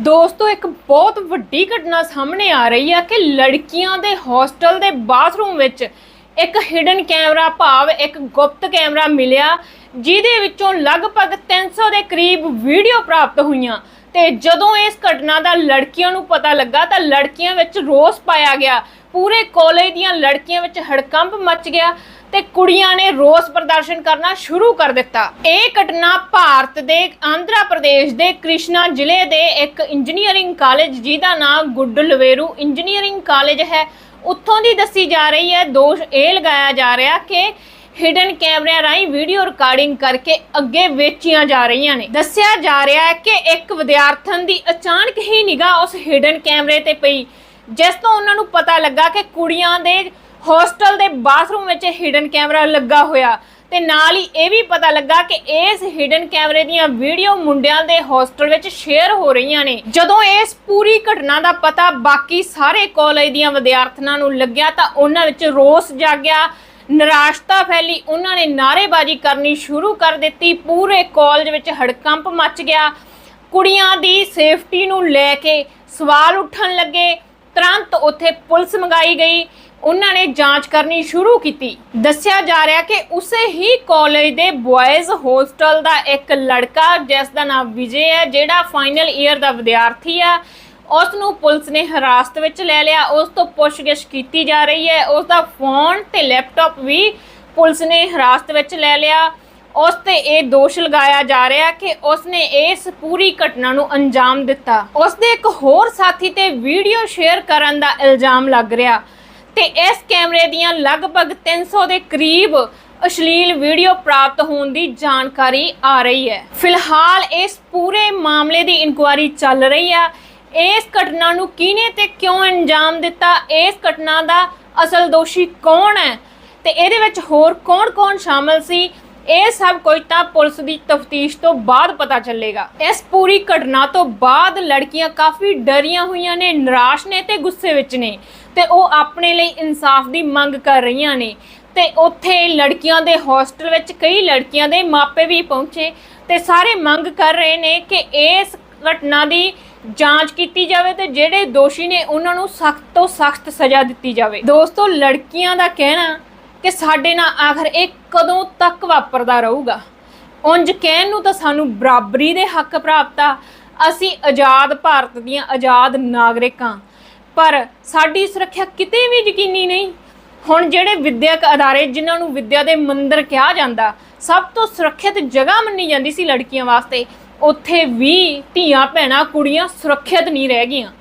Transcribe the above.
ਦੋਸਤੋ, ਇੱਕ ਬਹੁਤ ਵੱਡੀ ਘਟਨਾ ਸਾਹਮਣੇ ਆ ਰਹੀ ਆ ਕਿ ਲੜਕੀਆਂ ਦੇ ਹੋਸਟਲ ਦੇ ਬਾਥਰੂਮ ਵਿੱਚ ਇੱਕ ਹਿਡਨ ਕੈਮਰਾ ਭਾਵ ਇੱਕ ਗੁਪਤ ਕੈਮਰਾ ਮਿਲਿਆ, ਜਿਹਦੇ ਵਿੱਚੋਂ ਲਗਭਗ 300 ਦੇ ਕਰੀਬ ਵੀਡੀਓ ਪ੍ਰਾਪਤ ਹੋਈਆਂ। ਤੇ ਜਦੋਂ ਇਸ ਘਟਨਾ ਦਾ ਲੜਕੀਆਂ ਨੂੰ ਪਤਾ ਲੱਗਾ, ਤਾਂ ਲੜਕੀਆਂ ਵਿੱਚ ਰੋਸ ਪਾਇਆ ਗਿਆ। ਪੂਰੇ ਕਾਲਜ ਦੀਆਂ ਲੜਕੀਆਂ ਵਿੱਚ ਹੜਕੰਪ ਮਚ ਗਿਆ। ਤੇ ਕੁੜੀਆਂ ਨੇ ਰੋਸ ਪ੍ਰਦਰਸ਼ਨ ਕਰਨਾ ਸ਼ੁਰੂ ਕਰ ਦਿੱਤਾ। ਇਹ ਘਟਨਾ ਭਾਰਤ ਦੇ ਆਂਧਰਾ ਪ੍ਰਦੇਸ਼ ਦੇ ਕ੍ਰਿਸ਼ਨਾ ਜ਼ਿਲ੍ਹੇ ਦੇ ਇੱਕ ਇੰਜੀਨੀਅਰਿੰਗ ਕਾਲਜ ਜਿਹਦਾ ਨਾਮ ਗੁੱਡਲਵੇਰੂ ਇੰਜੀਨੀਅਰਿੰਗ ਕਾਲਜ ਹੈ। ਉੱਥੋਂ ਦੀ ਦੱਸੀ ਜਾ ਰਹੀ ਹੈ, ਦੋਸ਼ ਇਹ ਲਗਾਇਆ ਜਾ ਰਿਹਾ ਕਿ ਹਿਡਨ ਕੈਮਰਿਆਂ ਰਾਹੀਂ ਵੀਡੀਓ ਰਿਕਾਰਡਿੰਗ ਕਰਕੇ ਅੱਗੇ ਵੇਚੀਆਂ ਜਾ ਰਹੀਆਂ ਨੇ। ਦੱਸਿਆ ਜਾ ਰਿਹਾ ਹੈ ਕਿ ਇੱਕ ਵਿਦਿਆਰਥਣ ਦੀ ਅਚਾਨਕ ਹੀ ਨਿਗਾਹ ਉਸ ਹਿਡਨ ਕੈਮਰੇ ਤੇ ਪਈ, ਜਿਸ ਤੋਂ ਉਹਨਾਂ ਨੂੰ ਪਤਾ ਲੱਗਾ ਕਿ ਕੁੜੀਆਂ ਦੇ ਹੋਸਟਲ ਦੇ ਬਾਥਰੂਮ ਵਿੱਚ ਹਿਡਨ ਕੈਮਰਾ ਲੱਗਾ ਹੋਇਆ ਤੇ ਨਾਲ ਹੀ ਇਹ ਵੀ ਪਤਾ ਲੱਗਾ ਕਿ ਇਸ ਹਿਡਨ ਕੈਮਰੇ ਦੀਆਂ ਵੀਡੀਓ ਮੁੰਡਿਆਂ ਦੇ ਹੋਸਟਲ ਵਿੱਚ ਸ਼ੇਅਰ ਹੋ ਰਹੀਆਂ ਨੇ। ਜਦੋਂ ਇਸ ਪੂਰੀ ਘਟਨਾ ਦਾ ਪਤਾ ਬਾਕੀ ਸਾਰੇ ਕਾਲਜ ਦੀਆਂ ਵਿਦਿਆਰਥਣਾਂ ਨੂੰ ਲੱਗਿਆ ਤਾਂ ਉਹਨਾਂ ਵਿੱਚ ਰੋਸ ਜਾਗਿਆ, ਨਿਰਾਸ਼ਤਾ ਫੈਲੀ, ਉਹਨਾਂ ਨੇ ਨਾਅਰੇਬਾਜ਼ੀ ਕਰਨੀ ਸ਼ੁਰੂ ਕਰ ਦਿੱਤੀ, ਪੂਰੇ ਕਾਲਜ ਵਿੱਚ ਹੜਕੰਪ ਮਚ ਗਿਆ। ਕੁੜੀਆਂ ਦੀ ਸੇਫਟੀ ਨੂੰ ਲੈ ਕੇ ਸਵਾਲ ਉੱਠਣ ਲੱਗੇ, ਤੁਰੰਤ ਉੱਥੇ ਪੁਲਿਸ ਮੰਗਾਈ ਗਈ। ਉਹਨਾਂ ਨੇ ਜਾਂਚ ਕਰਨੀ ਸ਼ੁਰੂ ਕੀਤੀ। ਦੱਸਿਆ ਜਾ ਰਿਹਾ ਕਿ ਉਸੇ ਹੀ ਕਾਲਜ ਦੇ ਬॉयਜ਼ ਹੋਸਟਲ ਦਾ ਇੱਕ ਲੜਕਾ, ਜਿਸ ਦਾ ਨਾਮ ਵਿਜੇ ਹੈ, ਜਿਹੜਾ ਫਾਈਨਲ ਈਅਰ ਦਾ ਵਿਦਿਆਰਥੀ ਹੈ ਉਸ ਨੂੰ ਪੁਲਿਸ ਨੇ ਹਿਰਾਸਤ ਵਿੱਚ ਲੈ ਲਿਆ। ਉਸ ਤੋਂ ਪੁੱਛਗਿੱਛ ਕੀਤੀ ਜਾ ਰਹੀ ਹੈ। ਉਸ ਦਾ ਫੋਨ ਤੇ ਲੈਪਟਾਪ ਵੀ ਪੁਲਿਸ ਨੇ ਹਿਰਾਸਤ ਵਿੱਚ ਲੈ ਲਿਆ। ਉਸ ਤੇ ਇਹ ਦੋਸ਼ ਲਗਾਇਆ ਜਾ ਰਿਹਾ ਕਿ ਉਸ ਨੇ ਇਸ ਪੂਰੀ ਘਟਨਾ ਨੂੰ ਅੰਜਾਮ ਦਿੱਤਾ। ਉਸ ਦੇ ਇੱਕ ਹੋਰ ਸਾਥੀ ਤੇ ਵੀਡੀਓ ਸ਼ੇਅਰ ਕਰਨ ਦਾ ਇਲਜ਼ਾਮ ਲੱਗ ਰਿਹਾ। ਤੇ ਇਸ ਕੈਮਰੇ ਦੀਆਂ ਲਗਭਗ 300 ਦੇ ਕਰੀਬ ਅਸ਼ਲੀਲ ਵੀਡੀਓ ਪ੍ਰਾਪਤ ਹੋਣ ਦੀ ਜਾਣਕਾਰੀ ਆ ਰਹੀ ਹੈ। ਫਿਲਹਾਲ ਇਸ ਪੂਰੇ ਮਾਮਲੇ ਦੀ ਇਨਕੁਆਇਰੀ ਚੱਲ ਰਹੀ ਹੈ ਇਸ ਘਟਨਾ ਨੂੰ ਕਿਹਨੇ ਤੇ ਕਿਉਂ ਅੰਜਾਮ ਦਿੱਤਾ? ਇਸ ਘਟਨਾ ਦਾ ਅਸਲ ਦੋਸ਼ੀ ਕੌਣ ਹੈ? ਤੇ ਇਹਦੇ ਵਿੱਚ ਹੋਰ ਕੌਣ-ਕੌਣ ਸ਼ਾਮਲ ਸੀ? ਇਹ ਸਭ ਕੁਝ ਤਾਂ ਪੁਲਿਸ ਦੀ ਤਫਤੀਸ਼ ਤੋਂ ਬਾਅਦ ਪਤਾ ਚੱਲੇਗਾ। ਇਸ ਪੂਰੀ ਘਟਨਾ ਤੋਂ ਬਾਅਦ ਲੜਕੀਆਂ ਕਾਫੀ ਡਰੀਆਂ ਹੋਈਆਂ ਨੇ, ਨਿਰਾਸ਼ ਨੇ ਤੇ ਗੁੱਸੇ ਵਿੱਚ ਨੇ ਤੇ ਉਹ ਆਪਣੇ ਲਈ ਇਨਸਾਫ ਦੀ ਮੰਗ ਕਰ ਰਹੀਆਂ ਨੇ। ਤੇ ਉੱਥੇ ਲੜਕੀਆਂ ਦੇ ਹੋਸਟਲ ਵਿੱਚ ਕਈ ਲੜਕੀਆਂ ਦੇ ਮਾਪੇ ਵੀ ਪਹੁੰਚੇ ਤੇ ਸਾਰੇ ਮੰਗ ਕਰ ਰਹੇ ਨੇ ਕਿ ਇਸ ਘਟਨਾ ਦੀ ਜਾਂਚ ਕੀਤੀ ਜਾਵੇ ਤੇ ਜਿਹੜੇ ਦੋਸ਼ੀ ਨੇ ਉਹਨਾਂ ਨੂੰ ਸਖਤ ਤੋਂ ਸਖਤ ਸਜ਼ਾ ਦਿੱਤੀ ਜਾਵੇ। ਦੋਸਤੋ, ਲੜਕੀਆਂ ਦਾ ਕਹਿਣਾ ਕਿ ਸਾਡੇ ਨਾਲ ਆਖਰ ਇਹ ਕਦੋਂ ਤੱਕ ਵਾਪਰਦਾ ਰਹੂਗਾ? ਉਂਝ ਕਹਿਣ ਨੂੰ ਤਾਂ ਸਾਨੂੰ ਬਰਾਬਰੀ ਦੇ ਹੱਕ ਪ੍ਰਾਪਤ ਆ। ਅਸੀਂ ਆਜ਼ਾਦ ਭਾਰਤ ਦੀਆਂ ਆਜ਼ਾਦ ਨਾਗਰਿਕਾਂ ਪਰ ਸਾਡੀ ਸੁਰੱਖਿਆ ਕਿਤੇ ਵੀ ਯਕੀਨੀ ਨਹੀਂ। ਹੁਣ ਜਿਹੜੇ ਵਿਦਿਅਕ ਅਦਾਰੇ ਜਿਨ੍ਹਾਂ ਨੂੰ ਵਿਦਿਆ ਦੇ ਮੰਦਰ ਕਿਹਾ ਜਾਂਦਾ, ਸਭ ਤੋਂ ਸੁਰੱਖਿਅਤ ਜਗ੍ਹਾ ਮੰਨੀ ਜਾਂਦੀ ਸੀ ਲੜਕੀਆਂ ਵਾਸਤੇ। ਉੱਥੇ ਵੀ ਧੀਆਂ, ਭੈਣਾਂ, ਕੁੜੀਆਂ ਸੁਰੱਖਿਅਤ ਨਹੀਂ ਰਹਿ ਗਈਆਂ।